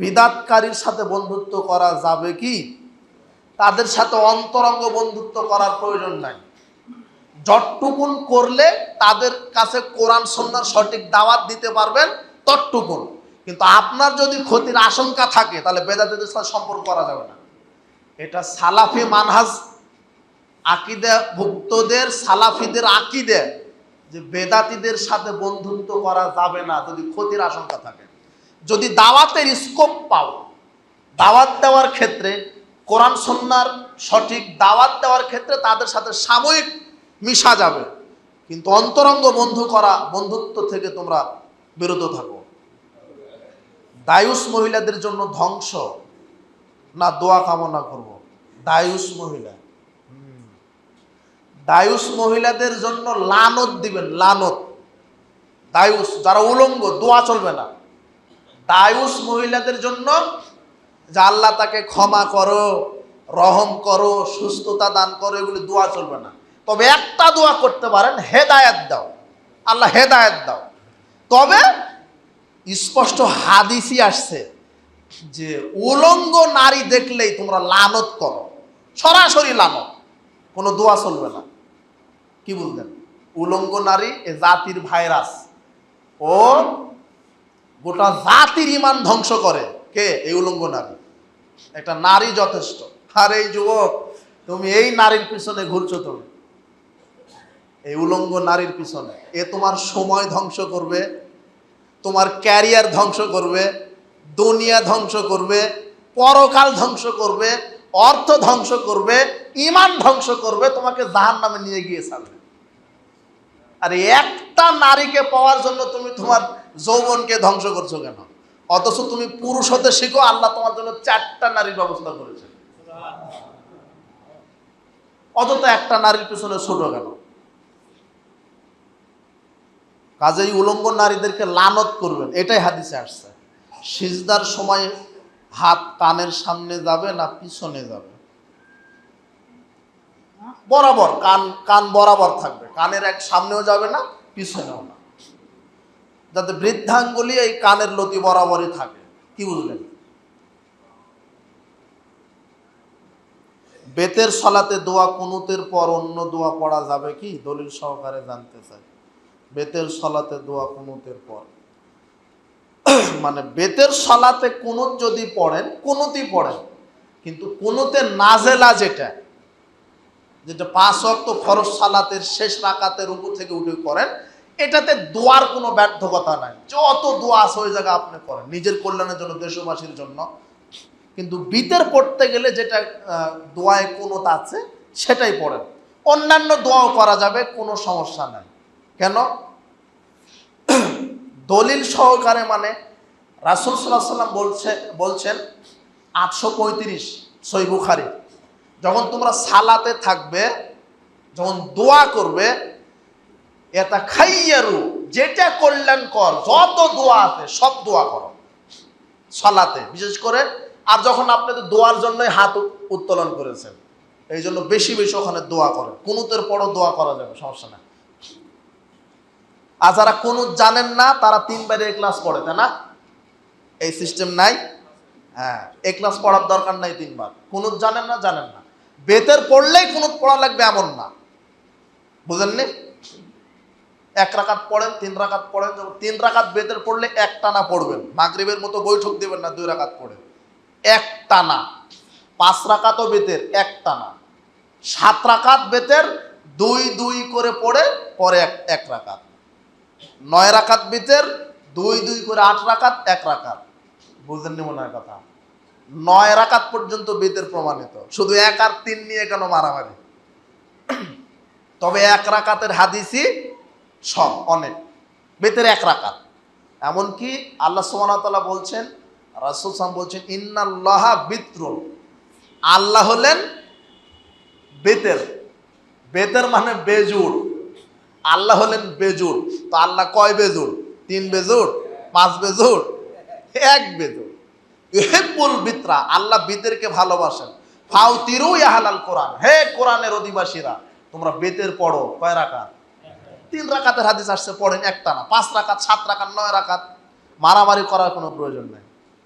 বিদাতকারীর সাথে বন্ধুত্ব করা যাবে কি? তাদের সাথে অন্তরঙ্গ বন্ধুত্ব করার প্রয়োজন নাই। যতটুকুন করলে তাদের কাছে কোরআন সন্ন্যার সঠিক দাওয়াত দিতে পারবেন, ততটুকুন। কিন্তু আপনার যদি ক্ষতির আশঙ্কা থাকে, তাহলে বেদাতিদের সাথে সম্পর্ক করা যাবে না। এটা সালাফি মানহাজ আকিদে ভুক্তদের সালাফিদের আকিদে যে বেদাতিদের সাথে বন্ধুত্ব করা যাবে না, যদি ক্ষতির আশঙ্কা থাকে। যদি দাওয়াতের স্কোপ পাও, দাওয়াত দেওয়ার ক্ষেত্রে কোরআন সন্ন্যার সঠিক দাওয়াত দেওয়ার ক্ষেত্রে তাদের সাথে সাময়িক মিশা যাবে। কিন্তু অন্তরঙ্গ বন্ধু করা, বন্ধুত্ব থেকে তোমরা বিরত থাকো। দায়ুস মহিলাদের জন্য ধ্বংস না দোয়া কামনা করব। দায়ুস মহিলা। দায়ুস মহিলাদের জন্য লানত দিবেন, লানত। দায়ুস, যারা উলঙ্গ, দোয়া চলবে না। দায়ুস মহিলাদের জন্য, যে আল্লাহ তাকে ক্ষমা করো, রহম করো, সুস্থতা দান করো, এগুলি দোয়া চলবে না। তবে একটা দোয়া করতে পারেন, হেদায়াত দাও। আল্লাহ হেদায়াত দাও। তবে স্পষ্ট হাদিসই আসছে যে উলঙ্গ নারী দেখলেই তোমরা লানত করো। সরাসরি লানত। কোনো দোয়া চলবে না। কি বুঝলেন উলঙ্গ নারী এ জাতির ভাইরাস। ও গোটা জাতির ইমান ধ্বংস করে। কে? এই উলঙ্গ নারী। একটা নারী যথেষ্ট। আর এই যুবক, তুমি এই নারীর পিছনে ঘুরছো তুমি। এই উলঙ্গ নারীর পিছনে। এ তোমার সময় ধ্বংস করবে, তোমার ক্যারিয়ার ধ্বংস করবে, দুনিয়া ধ্বংস করবে, পরকাল ধ্বংস করবে, অর্থ ধ্বংস করবে, ইমান ধ্বংস করবে, তোমাকে জাহান নামে নিয়ে গিয়ে ছাড়বে। আর একটা নারীকে পাওয়ার জন্য তুমি তোমার যৌবনকে ধ্বংস করছ কেন? অথচ তুমি পুরুষ হতে শিখো, আল্লাহ তোমার জন্য চারটা নারীর ব্যবস্থা করেছে। অথচ একটা নারীর পিছনে ছোট কেন? কাজেই উলঙ্গ নারীদেরকে লানত করবেন, এটাই হাদিসে আসছে। সিজদার সময় হাত কানের সামনে যাবে না পিছনে যাবে? বরাবর, কান কান বরাবর থাকবে। কানের এক সামনেও যাবে না, পিছনেও না। যাতে বৃদ্ধাঙ্গুলি এই কানের লতি বরাবরই থাকে। কি বুঝলেন? বেতের সলাতে দোয়া কুনুতের পর অন্য দোয়া পড়া যাবে কি? দলিল সহকারে জানতে চাই। বেতের সলাতে দোয়া কুনুতের পর। মানে বেতের সলাতে কুনুত যদি পড়েন, কুনুতই পড়েন। কিন্তু কুনুতে নাজেলা যেটা যেটা পাঁচ অক্ত ফরজ সালাতের শেষ রাকাতের উপর থেকে উঠে করেন এটাতে দোয়ার কোনো ব্যর্থকতা নাই। যত দোয়া আছে ওই জায়গা আপনি করেন, নিজের কল্যাণের জন্য, দেশবাসীর জন্য। কিন্তু বিতের পড়তে গেলে যেটা দোয়ায় কোনো আছে, সেটাই পড়েন। অন্যান্য দোয়াও করা যাবে, কোনো সমস্যা নাই। কেন? দলিল সহকারে মানে রাসুল সাল্লাহ সাল্লাম বলছে, বলছেন আটশো পঁয়ত্রিশ সই বুখারি। যখন তোমরা সালাতে থাকবে, যখন দোয়া করবে এটা খাইয়ারু, যেটা কল্যাণকর, যত দোয়া আছে, সব দোয়া করো। সলাতে, বিশেষ করে, আর যখন আপনাদের দোয়ার জন্যই হাত উত্তোলন করেছেন, এই জন্য বেশি বেশি ওখানে দোয়া করেন কুনুতের পরও দোয়া করা যাবে, সমস্যা না আর যারা কুনুত জানেন না, তারা তিনবারে ক্লাস পড়ে, তাই না? এই সিস্টেম নাই? হ্যাঁ এ ক্লাস পড়ার দরকার নাই তিনবার। কুনুত জানেন না জানেন না। বেতের পড়লেই কুনুত পড়া লাগবে এমন না। বুঝেননি? এক রাকাত পড়েন, তিন রাকাত পড়েন তিন রাকাত বেতের পড়লে এক টানা পড়বেন। মাগরিবের মতো বৈঠক দেবেন না, দুই রাকাত পড়ে। এক টানা। পাঁচ রাকাতও বেতের এক টানা। সাত রাকাত বেতের দুই দুই করে পড়ে, পরে এক এক রাকাত। নয় রাকাত বেতের দুই দুই করে আট রাকাত, এক রাকাত। বুঝলেন মনে হয় কথা? নয় রাকাত পর্যন্ত বেতের প্রমাণিত। শুধু এক আর তিন নিয়ে কেন মারামারি? তবে এক রাকাতের হাদিসই সব, অনেক। বেতের এক রাকাত। এমনকি আল্লাহ সুবহানাহু বলছেন, রাসূল সাম বলছেন, ইন্নাল্লাহা বিত্রুল আল্লাহ হলেন বেতের। বেতের মানে বেজুর আল্লাহ হলেন বেজুর তো আল্লাহ কয় বেজুর তিন বেজুর পাঁচ বেজুর এক বেজুর ইহেবুল বিত্রা, আল্লাহ বিদেরকে ভালোবাসেন। ফাউ তিরু ইয়াহালাল কোরআন। হে কোরআনের অধিবাসীরা, তোমরা বেতের পড়ো। কয় রাকাত? তিন রাকাতের হাদিস আসছে, পড়েন একটা না পাঁচ রাকাত, সাত রাকাত, নয় রাখাত মারামারি করার কোনো প্রয়োজন নেই।